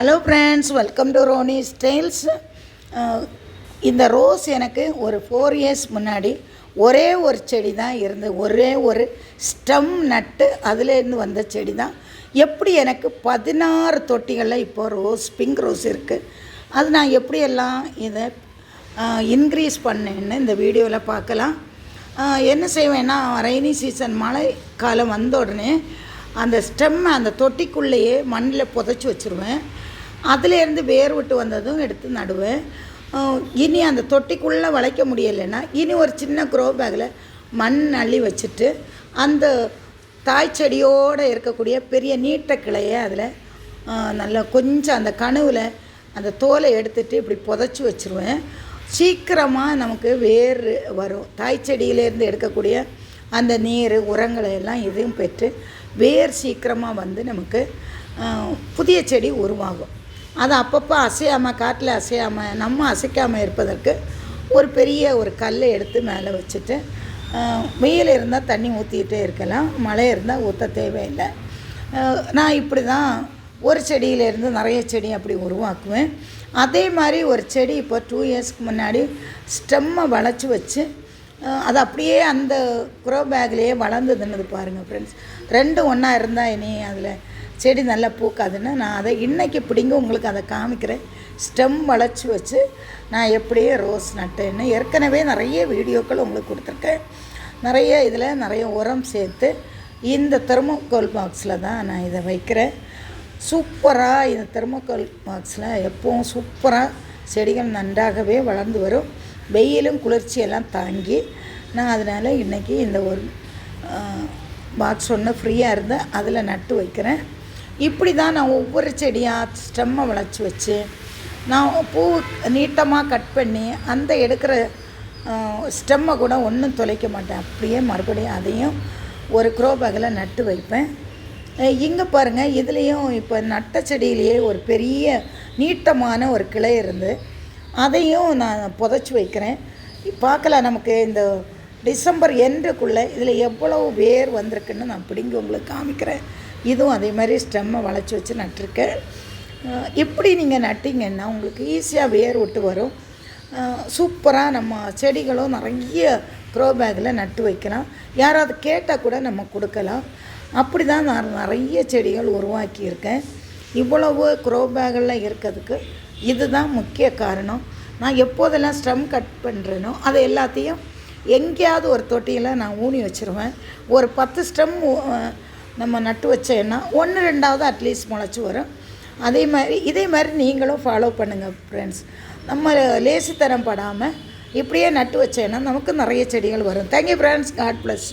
Hello friends welcome to Roni styles இந்த rose எனக்கு ஒரு ஃபோர் இயர்ஸ் முன்னாடி ஒரே ஒரு செடி தான் இருந்து ஒரே ஒரு ஸ்டம் நட்டு அதுலேருந்து வந்த செடி தான் எப்படி எனக்கு பதினாறு தொட்டிகளில் இப்போது ரோஸ் பிங்க் ரோஸ் இருக்குது அது நான் எப்படியெல்லாம் இதை இன்க்ரீஸ் பண்ணேன்னு இந்த வீடியோவில் பார்க்கலாம். என்ன செய்வேன்னா ரெய்னி சீசன் மழை காலம் வந்த உடனே அந்த ஸ்டெம்மை அந்த தொட்டிக்குள்ளேயே மண்ணில் புதைச்சி வச்சுருவேன். அதுலேருந்து வேர் விட்டு வந்ததும் எடுத்து நடுவேன். இனி அந்த தொட்டிக்குள்ளே வளைக்க முடியலைன்னா இனி ஒரு சின்ன க்ரோ பேக்கில் மண் அள்ளி வச்சுட்டு அந்த தாய் செடியோடு இருக்கக்கூடிய பெரிய நீட்ட கிளையை அதில் நல்லா கொஞ்சம் அந்த கனவில் அந்த தோலை எடுத்துட்டு இப்படி புதைச்சி வச்சுருவேன். சீக்கிரமாக நமக்கு வேர் வரும். தாய் செடியிலேருந்து எடுக்கக்கூடிய அந்த நீர் உரங்களை எல்லாம் இதையும் பெற்று வேர் சீக்கிரமாக வந்து நமக்கு புதிய செடி உருவாகும். அது அப்பப்போ அசையாமல் காட்டில் அசையாமல் நம்ம அசைக்காமல் இருப்பதற்கு ஒரு பெரிய ஒரு கல்லை எடுத்து மேலே வச்சுட்டு வெயில் இருந்தால் தண்ணி ஊற்றிக்கிட்டே இருக்கலாம் மழை இருந்தால் ஊற்ற தேவையில்லை. நான் இப்படி தான் ஒரு செடியிலேருந்து நிறைய செடி அப்படி உருவாக்குவேன். அதே மாதிரி ஒரு செடி இப்போ டூ இயர்ஸ்க்கு முன்னாடி ஸ்டெம்மை வளைச்சி வச்சு அது அப்படியே அந்த குரோ பேக்லேயே வளர்ந்ததுன்னு பாருங்கள் ஃப்ரெண்ட்ஸ் ரெண்டும் ஒன்றா இருந்தால் இனி அதில் செடி நல்லா பூக்காதுன்னு நான் அதை இன்றைக்கி பிடிங்க உங்களுக்கு அதை காமிக்கிறேன். ஸ்டெம் வளைச்சி வச்சு நான் எப்படியே ரோஸ் நட்டேன்னு ஏற்கனவே நிறைய வீடியோக்கள் உங்களுக்கு கொடுத்துருக்கேன். நிறைய இதில் நிறைய உரம் சேர்த்து இந்த தெர்மோகோல் பாக்ஸில் தான் நான் இதை வைக்கிறேன். சூப்பராக இந்த தெர்மோகோல் பாக்ஸில் எப்பவும் சூப்பராக செடிகள் நன்றாகவே வளர்ந்து வரும். வெயிலும் குளிர்ச்சியெல்லாம் தாங்கி நான் அதனால் இன்றைக்கி இந்த ஒரு பாக்ஸ் ஒன்று ஃப்ரீயாக இருந்து அதில் நட்டு வைக்கிறேன். இப்படி தான் நான் ஒவ்வொரு செடியாக ஸ்டெம்மை வளைச்சி வச்சு நான் பூ நீட்டமாக கட் பண்ணி அந்த எடுக்கிற ஸ்டெம்மை கூட ஒன்றும் தொலைக்க மாட்டேன். அப்படியே மறுபடியும் அதையும் ஒரு க்ரோ பேக்கில் நட்டு வைப்பேன். இங்கே பாருங்கள் இதுலேயும் இப்போ நட்ட செடியிலேயே ஒரு பெரிய நீட்டமான ஒரு கிளை இருந்து அதையும் நான் புதைச்சி வைக்கிறேன். பார்க்கலாம் நமக்கு இந்த டிசம்பர் எண்டுக்குள்ளே இதில் எவ்வளவு வேர் வந்திருக்குன்னு நான் பிடிங்கி உங்களுக்கு காமிக்கிறேன். இதுவும் அதே மாதிரி ஸ்டெம்மை வளைச்சி வச்சு நட்டிருக்கேன். இப்படி நீங்கள் நட்டிங்கன்னா உங்களுக்கு ஈஸியாக வேர் விட்டு வரும். சூப்பராக நம்ம செடிகளும் நிறைய க்ரோ பேக்கில் நட்டு வைக்கலாம். யாராவது கேட்டால் கூட நம்ம கொடுக்கலாம். அப்படி தான் நான் நிறைய செடிகள் உருவாக்கியிருக்கேன். இவ்வளவு குரோபேகெல்லாம் இருக்கிறதுக்கு இதுதான் முக்கிய காரணம். நான் எப்போதெல்லாம் ஸ்ட்ரம் கட் பண்ணுறேனோ அதை எல்லாத்தையும் எங்கேயாவது ஒரு தொட்டியில் நான் ஊனி வச்சுருவேன். ஒரு பத்து ஸ்டெம் நம்ம நட்டு வச்சேன்னா ஒன்று ரெண்டாவது அட்லீஸ்ட் முளைச்சி வரும். அதே மாதிரி இதே மாதிரி நீங்களும் ஃபாலோ பண்ணுங்கள் ஃப்ரெண்ட்ஸ் நம்ம லேசித்தனம் படாமல் இப்படியே நட்டு வச்சேன்னா நமக்கு நிறைய செடிகள் வரும். Thank you friends God plus